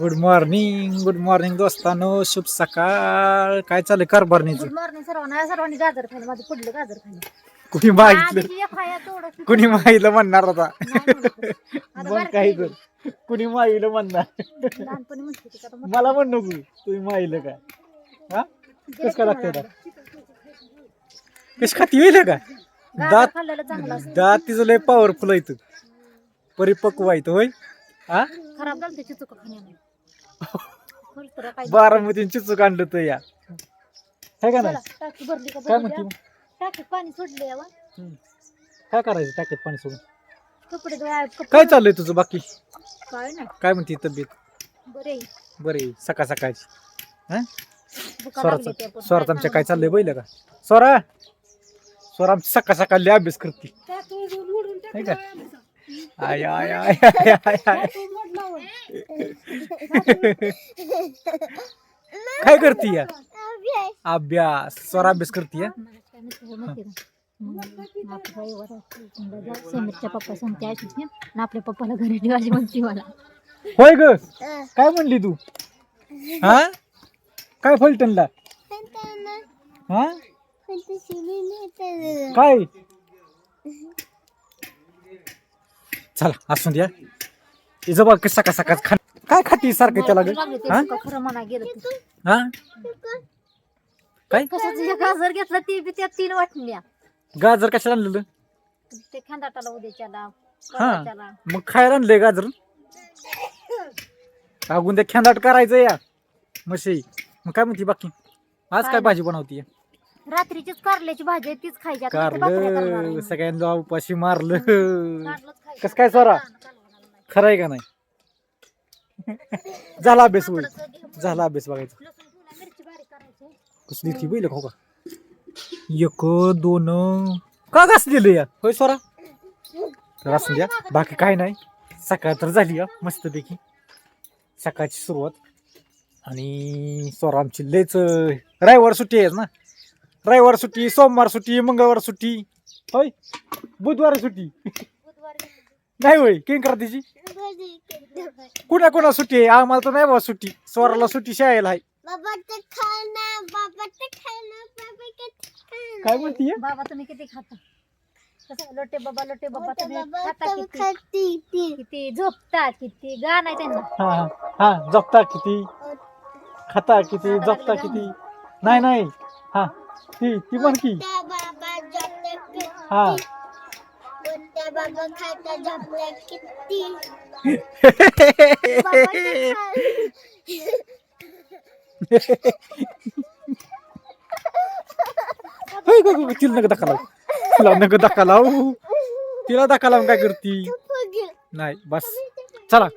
Good morning good morning दोस्तानो शुभ सकाळ. काय चाललंय कारभारणीच गुड मॉर्निंग सर्वांना. सर्वांनी गाजर खाल्लं माझं पडलं गाजर कुणी मागितलं? आधी एक खाया थोडंसं. कुणी मागितलं म्हणणार आता. आता मग काही. तर. कुणी मागितलं म्हणणार? लहानपणी म्हणते ती का आता. मला म्हण नको. तुम्ही मागितलं काय? हा? कस काय लागतंय कशी खाती येईल का गाजर दात खाल्लेलं चांगलं असतं. दात तिचं लय पॉवरफुल आहे इथं. परिपक्व आहे इथं, होय? हा? खराब झालं त्याची चुका खाण्याने. बारामतीन चिचूक आणलं तर या. है का नाही? टाकी भरली का काय बघूया. म्हणते? मग? टाकीत पाणी सोडले हम्म. काय करायचं टाकीत पाणी सोडून? कपडे काय चाललंय तुझं बाकी? काय नाही. काय म्हणते तब्येत? बरे बरे सकाळ सकाळची. हा? स्वराचं. स्वरात आमच्या काय चाललंय बैल का स्वरा! स्वरा आमची सकाळ सकाळ लय अभ्यास करते. I I I I I. काय करते या अभ्यास. स्वरा अभ्यास करते या समीरच्या पप्पा सांगते अशीच ना आणि आपल्या पप्पाला घरी ठेवायची म्हणते मला. होय ग. काय म्हणली तू? हा? काय फलटणला? हा? काय? चला असून द्या. तिचं बघ कसं सकाळ सकाळ खा काय खाती सारखं त्याला ग? हा? खरं म्हणा गेलं. हा? काय? कशाचं हे गाजर घेतलं ते बी त्या तीन वाटल्या गाजर कशाला आणलेलं ते खांदाटाला उद्याच्याला हा. परवाच्याला. मग खायला आणलंय गाजर? अगून ते खेंदाट करायचं या. मशी मग काय म्हणते बाकी? आज काय भाजी बनवतीये? रात्रीचीच कारल्याची भाजी आहे तीच खायची. आता ते भाकऱ्या करणार आहे. कारलं मी. सगळ्यांना उपाशी मारलं. कारलंच खायचं. कसं काय स्वरा? खरं आहे का नाही? झाला अभ्यास होईल. झाला अभ्यास बघायचा. कसली ती बैल का? एक दोन का घास दिलं या होय स्वरा तर असू द्या बाकी काय नाही. सकाळ तर झाली या मस्तपैकी. सकाळची सुरुवात. आणि स्वरा आमची लयच रविवार सुट्टी आहे ना? रविवार सुट्टी सोमवार सुट्टी मंगळवार सुट्टी. होय? बुधवार सुट्टी. नाही होय किंक्रांतीची कुणा कुणा सुट्टी आहे? आम्हाला तर नाही बाबा सुट्टी. स्वराला सुट्टी शाळेला आहे. काय म्हणतीये बाबा तुम्ही किती खाता? कसं लोटे बाबा लोटे बाबा तुम्ही खाता किती? किती झोपता किती गाणं आहे त्यांना? हा हा. हा जपता किती? खाता किती? जपता किती? नाही नाही. हा ती ती पण की. हा. बाबा खाता झोपला किती. होय गं, गं, तिला नका धक्का लावू. तिला नका धक्का लावू. तिला धक्का लावून काय करती? नाही बस. चला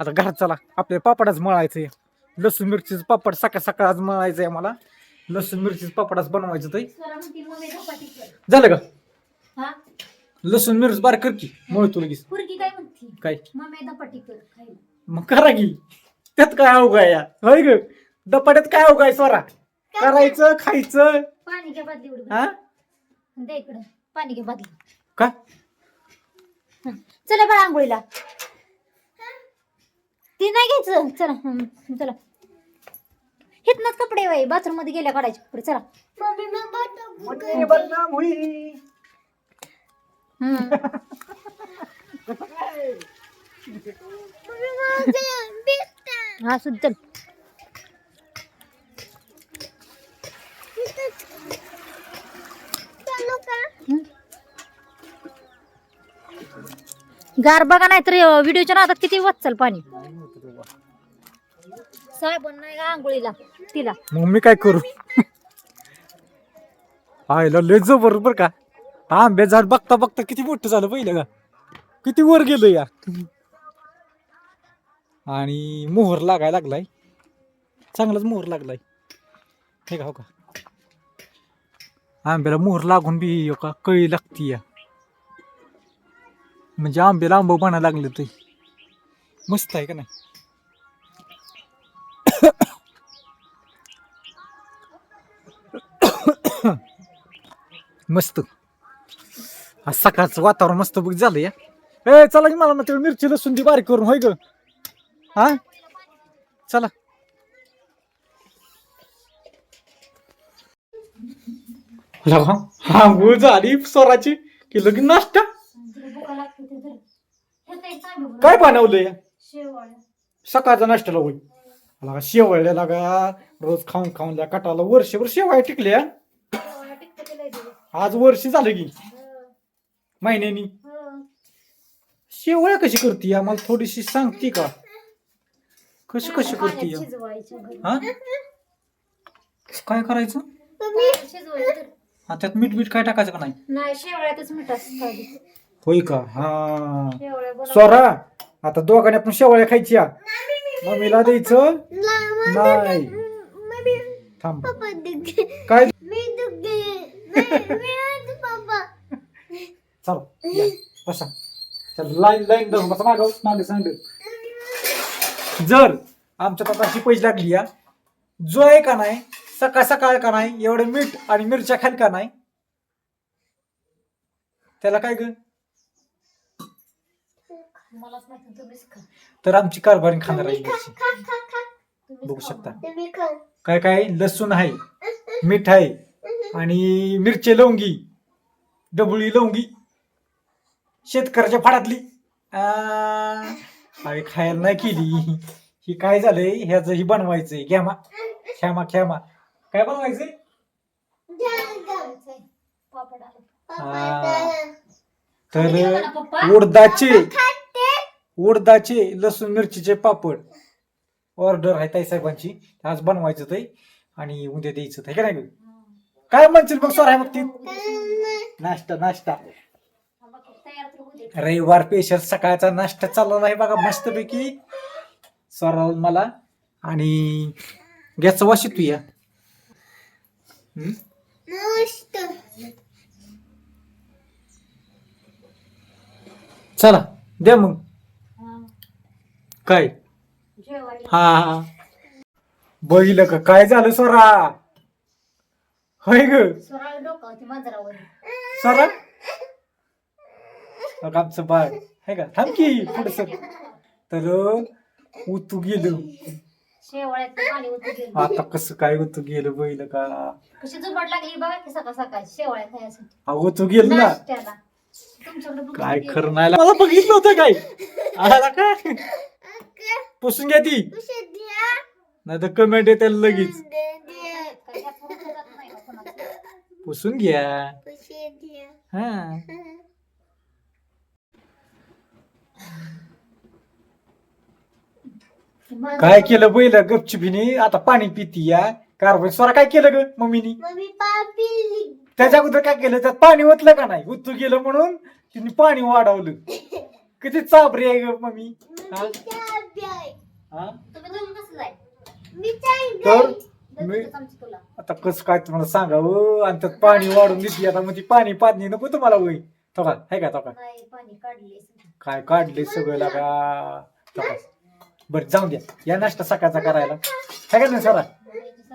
आता घरात चला. आपल्या पापडाच मळायचंय लसूण मिरचीचं पापड सकाळ सकाळ आज मळायचंय आम्हाला. लसूण मिरचीचं पापडाच बनवायचं ते झालं का? हा? लसूण मिरच बार कर की. मळ तू लगेच. पुरगी काय म्हणते? काय? मम्मी धपाटी कर खायला. मग करा की. त्यात काय अवघड या? होय ग? दपाट्यात काय अवघड आहे स्वरा करायचं खायचं? पाणी घ्या बादली उडून हा? दे इकडं. पाणी घ्या बादली. का. चला बाळा आंघोळीला. ती नाही घ्यायचं. चला हं, चला. हिथनच कपडे बाई बाथरूममध्ये गेल्या काढायचे कपडे. चला. म्हणजे बदनाम होईल हा सुद्ध गार बघा नाही तर व्हिडिओच्या नादात किती वाचल पाणी. साबण नाही का आंघोळीला तिला. मग मी काय करू? आयला लय बरोबर का. आंबे झाड बघता बघता किती मोठं झालं पहिलं का? किती वर गेलं या? आणि मोहर लागायला लागलाय. चांगलाच मोहर लागलाय. हे का हो का? आंब्याला मोहर लागून बी हो का कळी लागती या. म्हणजे आंब्याला आंबा बना लागलं ते. मस्त आहे का नाही? मस्त. आज सकाळचं वातावरण मस्त बघ झालं या. ए चला की मला ना तेवढी मिरची लसूण ती बारीक करून होय ग? हा? चला. लगा आंघोळ झाली स्वराची की लगेच नाश्ता? काय बनवलं या सकाळचा नाश्त्याला होईल लगा शेवळल्या लागा रोज खाऊन खाऊन द्या कटाला वर्षभर शेवाय टिकल्या. आज वर्ष झालं की. महिन्यानी. शेवळ्या कशी करते आम्हाला थोडीशी सांगते का? कशी कशी करते. हा? काय करायचं. हा त्यात मीठ बीठ काय टाकायचं का नाही? नाही शेवळ्यातच मीठ असतं आधी. होय का? हा. स्वरा आता दोघांनी आपण शेवळ्या खायच्या मम्मीला द्यायचं? नाही. थांब. काय? चल या, बसा. चल लाईन लाईन धरून बसा मागं मागे सांग जर आमच्यात आता अशी पैसे लागली या. जो आहे का नाही सकाळ सकाळ का नाही एवढं मीठ आणि मिरच्या खाल का नाही? त्याला काय ग? मलाच माहिती तुम्हीच खा. तर आमची कारभारी खाणार आहे मिरची. तुम्हीच बघू खा. शकता. काय काय? लसूण आहे मीठ आहे आणि मिरची लवंगी डबुळी लवंगी. शेतकऱ्याच्या फाडातली. आ, अरे खायला नाही केली. ही काय झालंय? ह्याच ही बनवायचंय घ्यामा ख्यामा ख्यामा काय बनवायचंय? तर? उडदाचे. उडदाचे लसूण मिरचीचे पापड. ऑर्डर आहे ताई साहेबांची. आज बनवायचं ते आणि उद्या द्यायचं आहे का नाही? काय म्हणशील मग सर आहे मग ती? नाश्ता नाश्ता थांबा की, तयार तर होऊ दे. रविवार पेशल सकाळचा नाश्ता चालला आहे बघा मस्तपैकी. स्वरा मला. आणि गॅसचा वाशी तू या. चला द्या मग. काय. हा बघितलं का? काय झालं स्वरा होय ग? सरळ डोकं होती मांजरावर स्वरा बघ आमचं बाळ. आहे का? थांब की पुढचं. तर उतू गेलं. पाणी आता कसं काय उतू गेलं बघितलं का? कशी जुबाड लागली बघा की सकाळ सकाळ शेवाळ्या खायसाठी. अहो तू गेल ना. नाश्त्याला. तुमच्याकडे बघून काय गेलं. खरं नाही मला बघितलं होतं काय? आला काय? पुसून घ्या ती. नाही तर कमेंट येते लगेच. काय नाही का कोणाचं? पुसून घ्या. हा. काय केलं बैल? गपचिपीने आता पाणी पिती या. कारभार स्वरा काय केलं ग मम्मीनी? मम्मी त्याच्या अगोदर काय केलं? त्यात पाणी ओतलं का नाही? उतू गेलं म्हणून तिने पाणी वाढवलं. किती चाबरी आहे ग मम्मी. हा? हा? तर मी आता कसं काय तुम्हाला सांगावं? आणि त्यात पाणी वाढून देते आता म्हणजे पाणी पाणी नको तुम्हाला होई थोका आहे का काढले काय काढले सगळं लागा? थोका बरं जाऊन द्या या नाश्ता सकाळचा करायला. काय का नाही सोरा?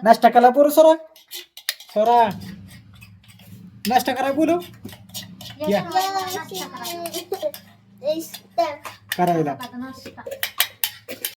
नाश्ता करा पोरं सोरा. सोरा. नाश्ता करा बोलू. या. करायला.